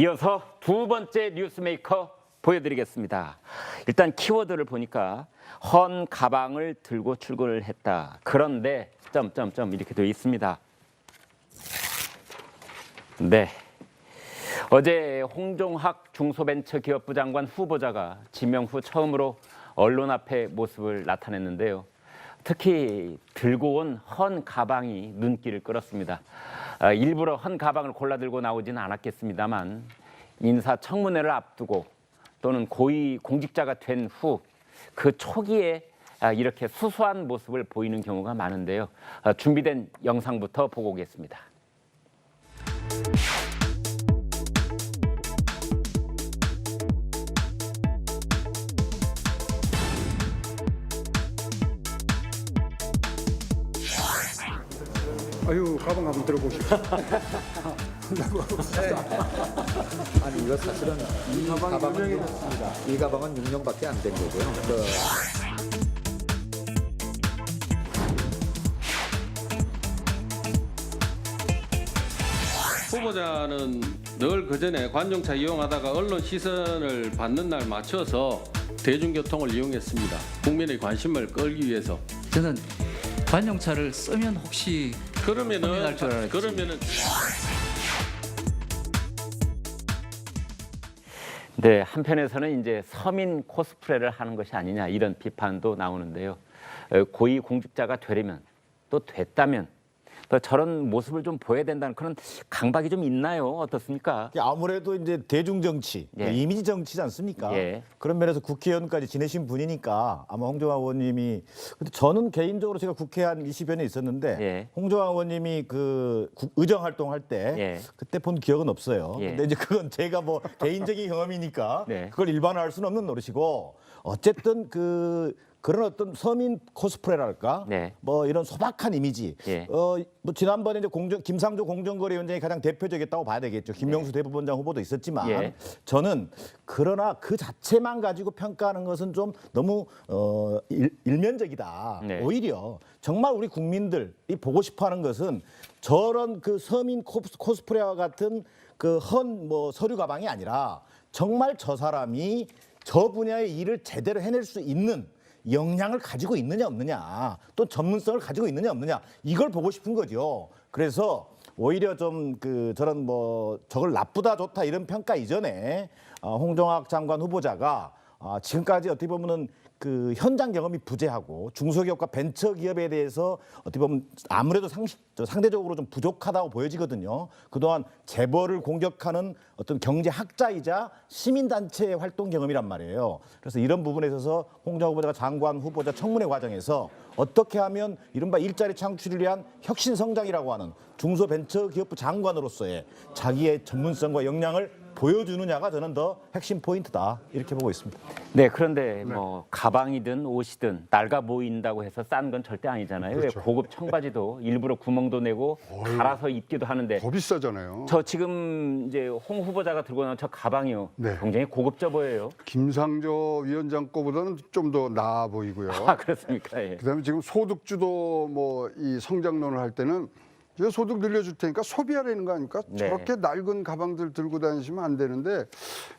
이어서 두 번째 뉴스메이커 보여드리겠습니다. 일단 키워드를 보니까 헌 가방을 들고 출근을 했다. 그런데 점점점 이렇게 되어 있습니다. 네. 어제 홍종학 중소벤처기업부 장관 후보자가 지명 후 처음으로 언론 앞에 모습을 나타냈는데요. 특히 들고 온 헌 가방이 눈길을 끌었습니다. 아, 일부러 헌 가방을 골라 들고 나오지는 않았겠습니다만 인사청문회를 앞두고 또는 고위 공직자가 된 후 그 초기에 아, 이렇게 수수한 모습을 보이는 경우가 많은데요. 아, 준비된 영상부터 보고 오겠습니다. 아유 가방 한번 들어보시죠. 아니 이거 사실은 이 가방은 이 가방은 6년밖에 안 된 거고요. 그 후보자는 늘 그전에 관용차 이용하다가 언론 시선을 받는 날 맞춰서 대중교통을 이용했습니다. 국민의 관심을 끌기 위해서. 저는 관용차를 쓰면 혹시 그러면은 고민할 줄 알았지. 그러면은 네, 한편에서는 이제 서민 코스프레를 하는 것이 아니냐 이런 비판도 나오는데요. 어, 고위 공직자가 되려면 또 됐다면 또 저런 모습을 좀 보여야 된다는 그런 강박이 좀 있나요? 어떻습니까? 아무래도 이제 대중 정치, 예. 이미지 정치지 않습니까? 예. 그런 면에서 국회의원까지 지내신 분이니까 아마 홍정화 의원님이 근데 저는 개인적으로 제가 국회 한 20여 년 있었는데 예. 홍정화 의원님이 그 국- 의정 활동할 때 예. 그때 본 기억은 없어요. 예. 근데 이제 그건 제가 뭐 개인적인 경험이니까 네. 그걸 일반화할 수는 없는 노릇이고 어쨌든 그 그런 어떤 서민 코스프레랄까 네. 뭐 이런 소박한 이미지 예. 어, 뭐 지난번에 이제 공정 김상조 공정거래 위원장이 가장 대표적이었다고 봐야 되겠죠. 김명수 대법원장 후보도 있었지만 예. 저는 그러나 그 자체만 가지고 평가하는 것은 좀 너무 어, 일, 일면적이다. 네. 오히려 정말 우리 국민들이 보고 싶어하는 것은 저런 그 서민 코스- 코스프레와 같은 그 헌 뭐 서류 가방이 아니라 정말 저 사람이 저 분야의 일을 제대로 해낼 수 있는 역량을 가지고 있느냐 없느냐 또 전문성을 가지고 있느냐 없느냐 이걸 보고 싶은 거죠. 그래서 오히려 좀 그 저런 뭐 저걸 나쁘다 좋다 이런 평가 이전에 어, 홍종학 장관 후보자가 아, 지금까지 어떻게 보면은 그 현장 경험이 부재하고 중소기업과 벤처기업에 대해서 어떻게 보면 아무래도 상식, 저 상대적으로 좀 부족하다고 보여지거든요. 그동안 재벌을 공격하는 어떤 경제학자이자 시민단체 활동 경험이란 말이에요. 그래서 이런 부분에 있어서 홍정 후보자가 장관 후보자 청문회 과정에서 어떻게 하면 이른바 일자리 창출을 위한 혁신 성장이라고 하는 중소벤처기업부 장관으로서의 자기의 전문성과 역량을 보여주느냐가 저는 더 핵심 포인트다 이렇게 보고 있습니다. 네, 그런데 뭐 가방이든 옷이든 낡아 보인다고 해서 싼 건 절대 아니잖아요. 왜 고급 청바지도 일부러 구멍도 내고 갈아서 입기도 하는데 더 비싸잖아요. 저 지금 이제 홍 후보자가 들고 나온 저 가방이요. 네. 굉장히 고급져 보여요. 김상조 위원장 거보다는 좀 더 나아 보이고요. 아 그렇습니까? 예. 그다음에 지금 소득주도 뭐 이 성장론을 할 때는 이제 소득 늘려줄 테니까 소비하라는 거 아닙니까? 네. 저렇게 낡은 가방들 들고 다니시면 안 되는데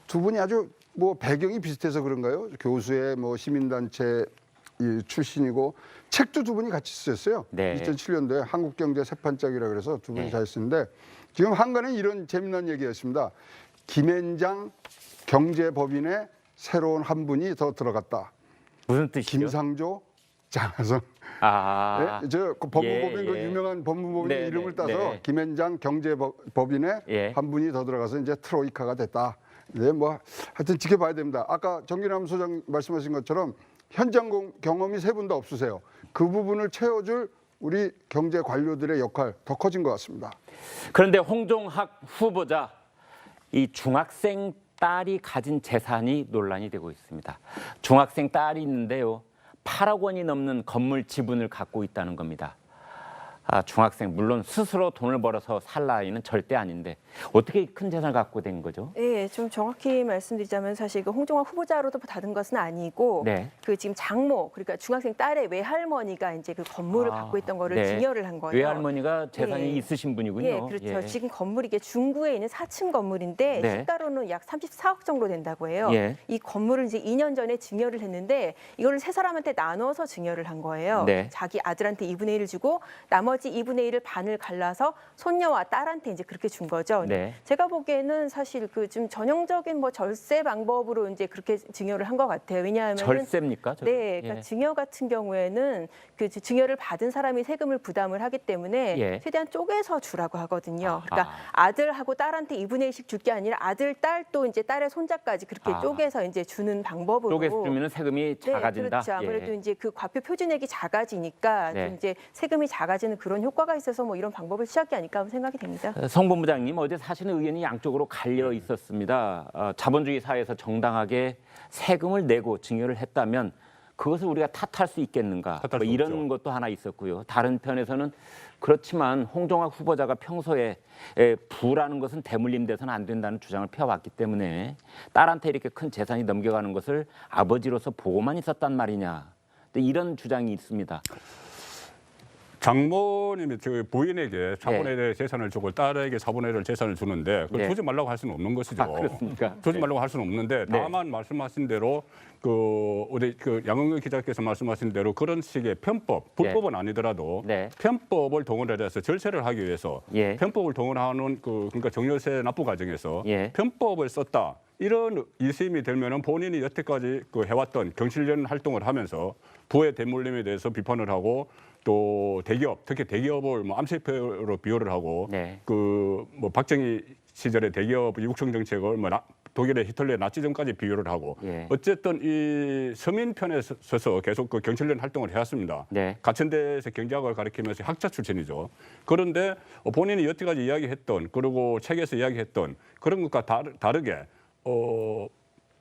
두 분이 아주 뭐 배경이 비슷해서 그런가요? 교수의 뭐 시민단체 이 출신이고 책도 두 분이 같이 쓰셨어요. 네. 2007년도에 한국경제 세판짝이라 그래서 두 분이 네. 잘 쓰는데 지금 한간에 이런 재미난 얘기였습니다. 김앤장 경제법인에 새로운 한 분이 더 들어갔다. 무슨 뜻이죠? 김상조, 장하성. 아, 네, 저그 법무법인 예, 그 예. 유명한 법무법인 네, 이름을 네, 따서 네. 김현장 경제법인에 예. 한 분이 더 들어가서 이제 트로이카가 됐다. 네, 뭐 하여튼 지켜봐야 됩니다. 아까 정기남 소장 말씀하신 것처럼 현장 공- 경험이 세 분 다 없으세요. 그 부분을 채워줄 우리 경제 관료들의 역할 더 커진 것 같습니다. 그런데 홍종학 후보자 이 중학생 딸이 가진 재산이 논란이 되고 있습니다. 중학생 딸이 있는데요. 8억 원이 넘는 건물 지분을 갖고 있다는 겁니다. 아, 중학생 물론 스스로 돈을 벌어서 살 나이는 절대 아닌데 어떻게 큰 재산을 갖고 된 거죠? 예, 좀 정확히 말씀드리자면 사실 그 홍종학 후보자로도 받은 것은 아니고 네. 그 지금 장모 그러니까 중학생 딸의 외할머니가 이제 그 건물을 아, 갖고 있던 거를 네. 증여를 한 거예요. 외할머니가 재산이 예. 있으신 분이군요. 예, 그렇죠. 지금 건물이 이게 중구에 있는 4층 건물인데 네. 시가로는 약 34억 정도 된다고 해요. 예. 이 건물을 이제 2년 전에 증여를 했는데 이거를 세 사람한테 나눠서 증여를 한 거예요. 네. 자기 아들한테 2분의 1을 주고 나머지 2분의 1을 반을 갈라서 손녀와 딸한테 이제 그렇게 준 거죠. 네. 제가 보기에는 사실 그 좀 전형적인 뭐 절세 방법으로 이제 그렇게 증여를 한 것 같아요. 왜냐하면 절세입니까? 저게? 네, 그러니까 예. 증여 같은 경우에는 그 증여를 받은 사람이 세금을 부담을 하기 때문에 예. 최대한 쪼개서 주라고 하거든요. 아하. 그러니까 아 들하고 딸한테 2분의 1씩 줄 게 아니라 아들, 딸 또 이제 딸의 손자까지 그렇게 아. 쪼개서 이제 주는 방법으로 쪼개서 주면 세금이 작아진다. 네, 그렇죠. 아무래도 예. 이제 그 과표 표준액이 작아지니까 네. 좀 이제 세금이 작아지는 그런 효과가 있어서 뭐 이런 방법을 취한 게 아닐까 하는 생각이 됩니다. 어, 성본부장님 어제 사실은 의견이 양쪽으로 갈려 있었습니다. 어, 자본주의 사회에서 정당하게 세금을 내고 증여를 했다면 그것을 우리가 탓할 수 있겠는가? 탓할 뭐수 이런 없죠. 것도 하나 있었고요. 다른 편에서는 그렇지만 홍종학 후보자가 평소에 에, 부라는 것은 대물림돼서는 안 된다는 주장을 펴왔기 때문에 딸한테 이렇게 큰 재산이 넘겨가는 것을 아버지로서 보고만 있었단 말이냐? 근데 이런 주장이 있습니다. 장모님이 저 부인에게 자본에 대해 재산을 주고 딸에게 자본에 대해 재산을 주는데 그걸 네. 주지 말라고 할 수는 없는 것이죠. 아, 그렇습니까? 주지 네. 말라고 할 수는 없는데 네. 다만 말씀하신 대로 그 어디 그 양은경 기자께서 말씀하신 대로 그런 식의 편법 불법은 아니더라도 네. 편법을 동원해서 절세를 하기 위해서 예. 편법을 동원하는 그 그러니까 정여세 납부 과정에서 예. 편법을 썼다 이런 이심이 들면은 본인이 여태까지 그 해왔던 경실련 활동을 하면서 부의 대물림에 대해서 비판을 하고 또 대기업 특히 대기업을 뭐 암세표로 비호를 하고 네. 그뭐 박정희 시절에 대기업 육성 정책을 뭐 나- 독일의 히틀러의 나치즘까지 비교를 하고 예. 어쨌든 이 서민 편에 서- 서서 계속 그 경찰련 활동을 해왔습니다. 네. 가천대에서 경제학을 가르치면서 학자 출신이죠. 그런데 본인이 여태까지 이야기했던 그리고 책에서 이야기했던 그런 것과 다르, 다르게 어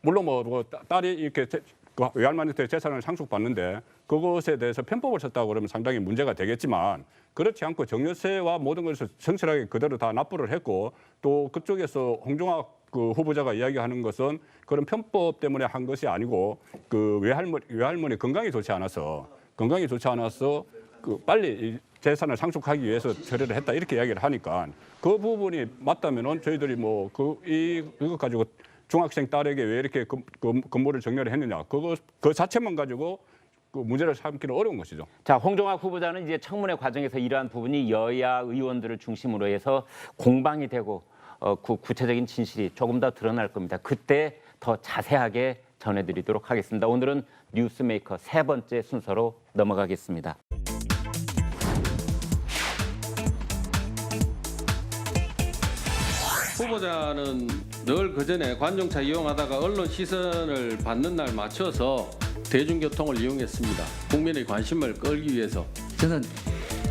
물론 뭐, 뭐 따- 딸이 이렇게 재- 그 외할머니한테 재산을 상속받는데 그것에 대해서 편법을 썼다고 그러면 상당히 문제가 되겠지만 그렇지 않고 정여세와 모든 것을 성실하게 그대로 다 납부를 했고 또 그쪽에서 홍종학 그 후보자가 이야기하는 것은 그런 편법 때문에 한 것이 아니고 그 외할머니 외할머니 건강이 좋지 않아서 건강이 좋지 않아서 그 빨리 이 재산을 상속하기 위해서 처리를 했다 이렇게 이야기를 하니까 그 부분이 맞다면은 저희들이 뭐 그 이 이것 가지고 중학생 딸에게 왜 이렇게 건- 건- 건물을 정렬을 했느냐. 그거 그 자체만 가지고 그 문제를 삼기는 어려운 것이죠. 자, 홍종학 후보자는 이제 청문회 과정에서 이러한 부분이 여야 의원들을 중심으로 해서 공방이 되고 어, 구, 구체적인 진실이 조금 더 드러날 겁니다. 그때 더 자세하게 전해드리도록 하겠습니다. 오늘은 뉴스메이커 세 번째 순서로 넘어가겠습니다. 후보자는 늘 그전에 관용차 이용하다가 언론 시선을 받는 날 맞춰서 대중교통을 이용했습니다. 국민의 관심을 끌기 위해서. 저는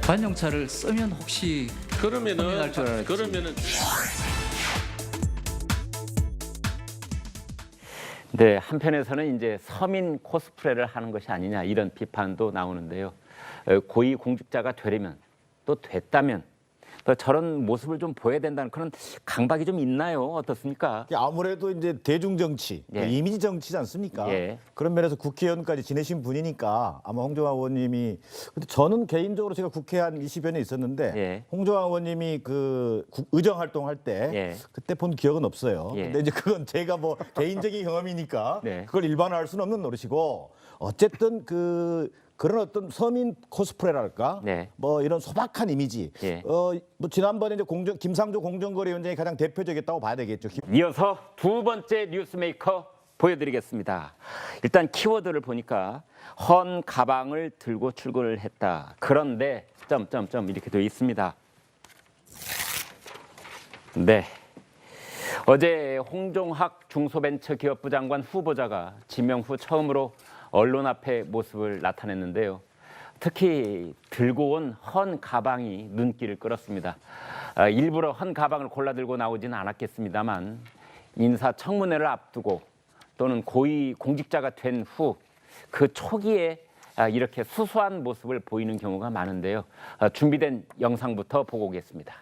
관용차를 쓰면 혹시 그러면은 고민할 줄 알았지. 그러면은 네, 한편에서는 이제 서민 코스프레를 하는 것이 아니냐 이런 비판도 나오는데요. 어, 고위 공직자가 되려면 또 됐다면 또 저런 모습을 좀 보여야 된다는 그런 강박이 좀 있나요? 어떻습니까? 아무래도 이제 대중 정치, 예. 이미지 정치지 않습니까? 예. 그런 면에서 국회의원까지 지내신 분이니까 아마 홍종학 의원님이 근데 저는 개인적으로 제가 국회 한 20여 년 있었는데 예. 홍종학 의원님이 그 국- 의정 활동할 때 예. 그때 본 기억은 없어요. 예. 근데 이제 그건 제가 뭐 개인적인 경험이니까 네. 그걸 일반화할 수는 없는 노릇이고 어쨌든 그 그런 어떤 서민 코스프레랄까 네. 뭐 이런 소박한 이미지 예. 어뭐 지난번에 이제 공정 김상조 공정거래위원장이 가장 대표적이었다고 봐야 되겠죠. 이어서 두 번째 뉴스메이커 보여드리겠습니다. 일단 키워드를 보니까 헌 가방을 들고 출근을 했다. 그런데 점점점 이렇게 되어 있습니다. 네. 어제 홍종학 중소벤처기업부 장관 후보자가 지명 후 처음으로 언론 앞에 모습을 나타냈는데요. 특히 들고 온 헌 가방이 눈길을 끌었습니다. 아, 일부러 헌 가방을 골라 들고 나오지는 않았겠습니다만 인사청문회를 앞두고 또는 고위 공직자가 된 후 그 초기에 아, 이렇게 수수한 모습을 보이는 경우가 많은데요. 아, 준비된 영상부터 보고 오겠습니다.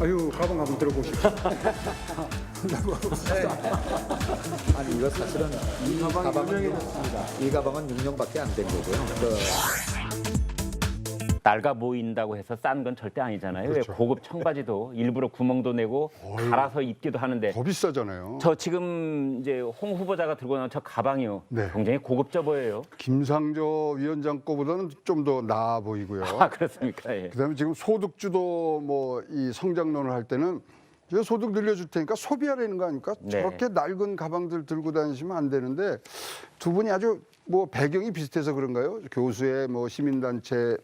아유 가방 한번 들어보십시오. 아니 이거 사실은 이 가방은 이 가방은 6년밖에 안 된 거고요. 그 낡아 보인다고 해서 싼 건 절대 아니잖아요. 왜 고급 청바지도 일부러 구멍도 내고 갈아서 입기도 하는데 더 비싸잖아요. 저 지금 이제 홍 후보자가 들고 나온 저 가방이요. 네. 굉장히 고급져 보여요. 김상조 위원장 거보다는 좀 더 나아 보이고요. 아 그렇습니까? 예. 그다음에 지금 소득주도 뭐 이 성장론을 할 때는 저 소득 늘려줄 테니까 소비하라는 거 아닙니까? 네. 저렇게 낡은 가방들 들고 다니시면 안 되는데 두 분이 아주 뭐 배경이 비슷해서 그런가요? 교수의 뭐 시민단체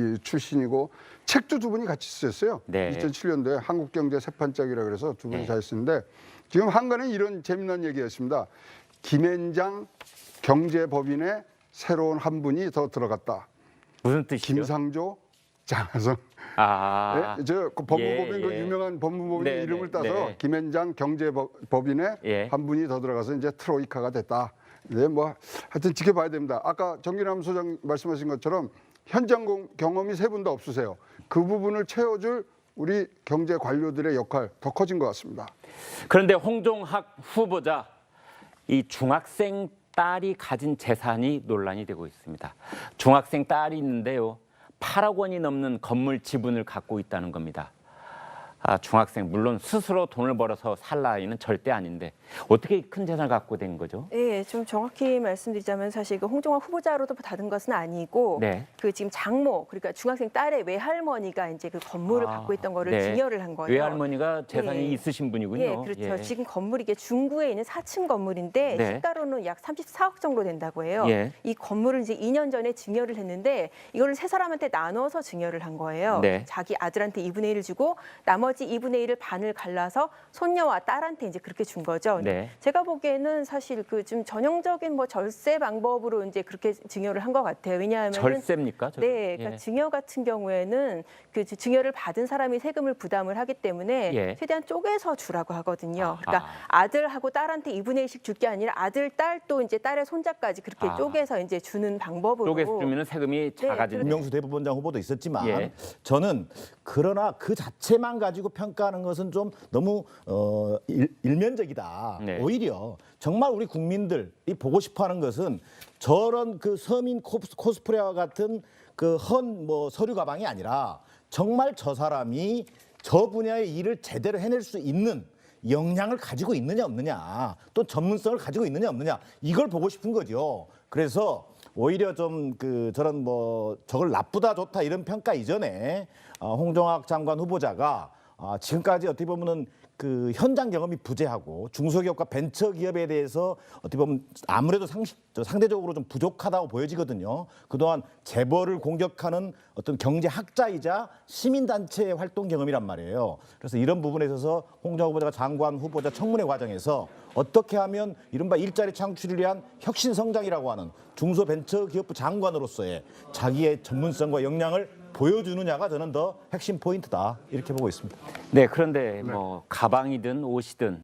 이 출신이고 책도 두 분이 같이 쓰셨어요. 네. 2007년도에 한국경제 세판짝이라 그래서 두 분이 네. 잘 쓰는데 지금 한간에 이런 재미난 얘기였습니다. 김앤장 경제법인에 새로운 한 분이 더 들어갔다. 무슨 뜻이죠? 김상조, 장하성. 아, 예, 저그 법무법인 예, 그 예. 유명한 법무법인 네, 이름을 네, 따서 네. 김앤장 경제법인에 예. 한 분이 더 들어가서 이제 트로이카가 됐다. 네, 뭐 하여튼 지켜봐야 됩니다. 아까 정기남 소장 말씀하신 것처럼 현장 공- 경험이 세 분 다 없으세요. 그 부분을 채워줄 우리 경제 관료들의 역할 더 커진 것 같습니다. 그런데 홍종학 후보자 이 중학생 딸이 가진 재산이 논란이 되고 있습니다. 중학생 딸이 있는데요. 8억 원이 넘는 건물 지분을 갖고 있다는 겁니다. 아, 중학생 물론 스스로 돈을 벌어서 살 나이는 절대 아닌데 어떻게 큰 재산을 갖고 된 거죠? 예, 좀 정확히 말씀드리자면 사실 그 홍종학 후보자로도 받은 것은 아니고 네. 그 지금 장모 그러니까 중학생 딸의 외할머니가 이제 그 건물을 아, 갖고 있던 거를 네. 증여를 한 거예요. 외할머니가 재산이 예. 있으신 분이군요. 예, 그렇죠. 예. 지금 건물이 이게 중구에 있는 4층 건물인데 네. 시가로는 약 34억 정도 된다고 해요. 예. 이 건물을 이제 2년 전에 증여를 했는데 이거를 세 사람한테 나눠서 증여를 한 거예요. 네. 자기 아들한테 2분의 1을 주고 나머지 2분의 1을 반을 갈라서 손녀와 딸한테 이제 그렇게 준 거죠. 네. 제가 보기에는 사실 그 좀 전형적인 뭐 절세 방법으로 이제 그렇게 증여를 한 것 같아요. 왜냐하면 절세입니까? 저게? 네, 그러니까 예. 증여 같은 경우에는 그 증여를 받은 사람이 세금을 부담을 하기 때문에 예. 최대한 쪼개서 주라고 하거든요. 아하. 그러니까 아 들하고 딸한테 2분의 1씩 줄 게 아니라 아들, 딸 또 이제 딸의 손자까지 그렇게 아. 쪼개서 이제 주는 방법으로 쪼개서 주면 세금이 작아지는 김명수 대법원장 후보도 있었지만 예. 저는 그러나 그 자체만 가지고 평가하는 것은 좀 너무 어, 일, 일면적이다. 네. 오히려 정말 우리 국민들이 보고 싶어하는 것은 저런 그 서민 코스- 코스프레와 같은 그 헌 뭐 서류 가방이 아니라 정말 저 사람이 저 분야의 일을 제대로 해낼 수 있는 역량을 가지고 있느냐 없느냐 또 전문성을 가지고 있느냐 없느냐 이걸 보고 싶은 거죠. 그래서 오히려 좀 그 저런 뭐 저걸 나쁘다 좋다 이런 평가 이전에 어, 홍종학 장관 후보자가 아, 지금까지 어떻게 보면은 그 현장 경험이 부재하고 중소기업과 벤처기업에 대해서 어떻게 보면 아무래도 저 상대적으로 좀 부족하다고 보여지거든요. 그동안 재벌을 공격하는 어떤 경제학자이자 시민단체의 활동 경험이란 말이에요. 그래서 이런 부분에 있어서 홍정 후보자가 장관 후보자 청문회 과정에서 어떻게 하면 이른바 일자리 창출을 위한 혁신 성장이라고 하는 중소벤처기업부 장관으로서의 자기의 전문성과 역량을 보여주느냐가 저는 더 핵심 포인트다 이렇게 보고 있습니다. 네, 그런데 뭐 가방이든 옷이든